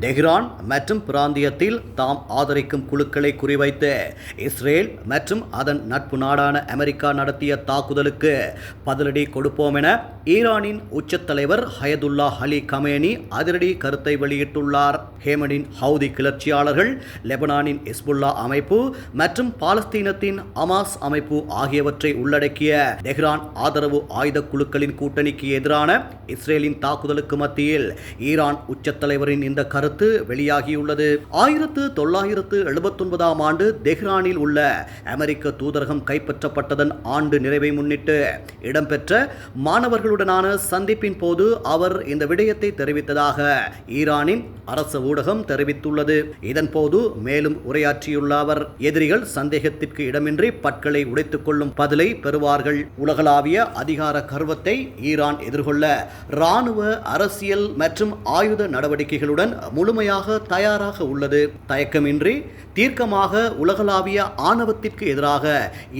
Tehran மற்றும் பிராந்தியத்தில் தாம் ஆதரிக்கும் குழுக்களை குறிவைத்து இஸ்ரேல் மற்றும் அதன் நட்பு நாடான அமெரிக்கா நடத்திய தாக்குதலுக்கு பதிலடி கொடுப்போம் என ஈரானின் உச்சத்தலைவர் ஹயதுல்லா அலி கமேனி அதிரடி கருத்தை வெளியிட்டுள்ளார். ஹேமனின் ஹவுதி கிளர்ச்சியாளர்கள் லெபனானின் இஸ்புல்லா அமைப்பு மற்றும் பாலஸ்தீனத்தின் அமாஸ் அமைப்பு ஆகியவற்றை உள்ளடக்கிய டெஹ்ரான் ஆதரவு ஆயுத குழுக்களின் கூட்டணிக்கு எதிரான இஸ்ரேலின் தாக்குதலுக்கு மத்தியில் ஈரான் உச்சத்தலைவரின் இந்த கரு கருத்து வெளியாகியுள்ளது. ஆயிரத்து தொள்ளாயிரத்து எழுபத்தொன்பதாம் ஆண்டு தெஹ்ரானில் உள்ள அமெரிக்க தூதரகம் கைப்பற்றப்பட்டதன் ஆண்டு நிறைவை முன்னிட்டு இடம்பெற்ற மாணவர்களுடனான சந்திப்பின் போது அவர் இந்த விடயத்தை தெரிவித்ததாக ஈரானின் அரசு ஊடகம் தெரிவித்துள்ளது. இதன்போது மேலும் உரையாற்றியுள்ள அவர் எதிரிகள் சந்தேகத்திற்கு இடமின்றி பற்களை உடைத்துக் கொள்ளும் பதிலை பெறுவார்கள். உலகளாவிய அதிகார கர்வத்தை ஈரான் எதிர்கொள்ள இராணுவ அரசியல் மற்றும் ஆயுத நடவடிக்கைகளுடன் முழுமையாக தயாராக உள்ளது. தயக்கமின்றி தீர்க்கமாக உலகளாவிய ஆணவத்திற்கு எதிராக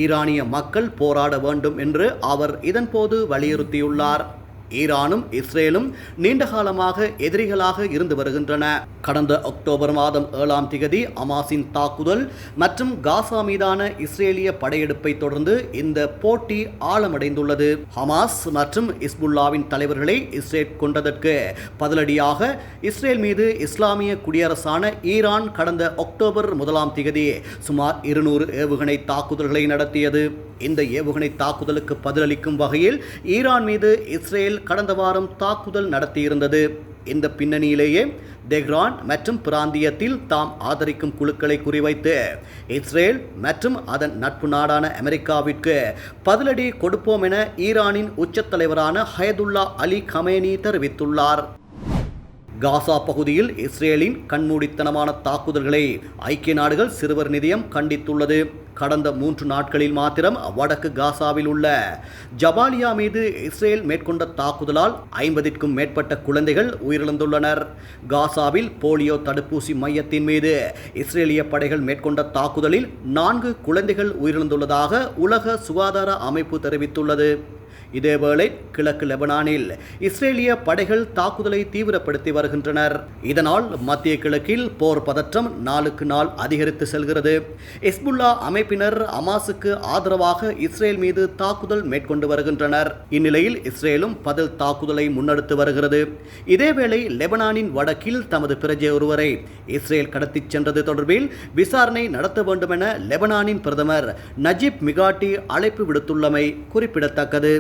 ஈரானிய மக்கள் போராட வேண்டும் என்று அவர் இதன்போது வலியுறுத்தியுள்ளார். ஈரானும் இஸ்ரேலும் நீண்ட காலமாக எதிரிகளாக இருந்து வருகின்றன. கடந்த அக்டோபர் மாதம் ஏழாம் திகதி அமாஸின் தாக்குதல் மற்றும் காசா மீதான இஸ்ரேலிய படையெடுப்பை தொடர்ந்து இந்த போட்டி ஆழமடைந்துள்ளது. ஹமாஸ் மற்றும் இஸ்புல்லாவின் தலைவர்களை இஸ்ரேல் கொண்டதற்கு பதிலடியாக இஸ்ரேல் மீது இஸ்லாமிய குடியரசான ஈரான் கடந்த அக்டோபர் முதலாம் திகதி சுமார் இருநூறு ஏவுகணை தாக்குதல்களை நடத்தியது. இந்த ஏவுகணை தாக்குதலுக்கு பதிலளிக்கும் வகையில் ஈரான் மீது இஸ்ரேல் கடந்த வாரம் தாக்குதல் நடத்தியிருந்தது. இந்த பின்னணியிலேயே தெஹ்ரான் மற்றும் பிராந்தியத்தில் தாம் ஆதரிக்கும் குழுக்களை குறிவைத்து இஸ்ரேல் மற்றும் அதன் நட்பு நாடான அமெரிக்காவிற்கு பதிலடி கொடுப்போம் என ஈரானின் உச்சத் தலைவரான ஹயதுல்லா அலி கமேனி தெரிவித்துள்ளார். காசா பகுதியில் இஸ்ரேலின் கண்மூடித்தனமான தாக்குதல்களை ஐக்கிய நாடுகள் சிறுவர் நிதியம் கண்டித்துள்ளது. கடந்த மூன்று நாட்களில் மாத்திரம் வடக்கு காசாவில் உள்ள ஜபாலியா மீது இஸ்ரேல் மேற்கொண்ட தாக்குதலால் ஐம்பதிற்கும் மேற்பட்ட குழந்தைகள் உயிரிழந்துள்ளனர். காசாவில் போலியோ தடுப்பூசி மையத்தின் மீது இஸ்ரேலிய படைகள் மேற்கொண்ட தாக்குதலில் நான்கு குழந்தைகள் உயிரிழந்துள்ளதாக உலக சுகாதார அமைப்பு தெரிவித்துள்ளது. இதேவேளை கிழக்கு லெபனானில் இஸ்ரேலிய படைகள் தாக்குதலை தீவிரப்படுத்தி வருகின்றனர். இதனால் மத்திய கிழக்கில் போர் பதற்றம் நாளுக்கு நாள் அதிகரித்து செல்கிறது. இஸ்புல்லா அமைப்பினர் அமாசுக்கு ஆதரவாக இஸ்ரேல் மீது தாக்குதல் மேற்கொண்டு வருகின்றனர். இந்நிலையில் இஸ்ரேலும் பதில் தாக்குதலை முன்னெடுத்து வருகிறது. இதேவேளை லெபனானின் வடக்கில் தமது பிரஜை ஒருவரை இஸ்ரேல் கடத்திச் சென்றது தொடர்பில் விசாரணை நடத்த வேண்டும் என லெபனானின் பிரதமர் நஜீப் மிகாட்டி அழைப்பு விடுத்துள்ளமை குறிப்பிடத்தக்கது.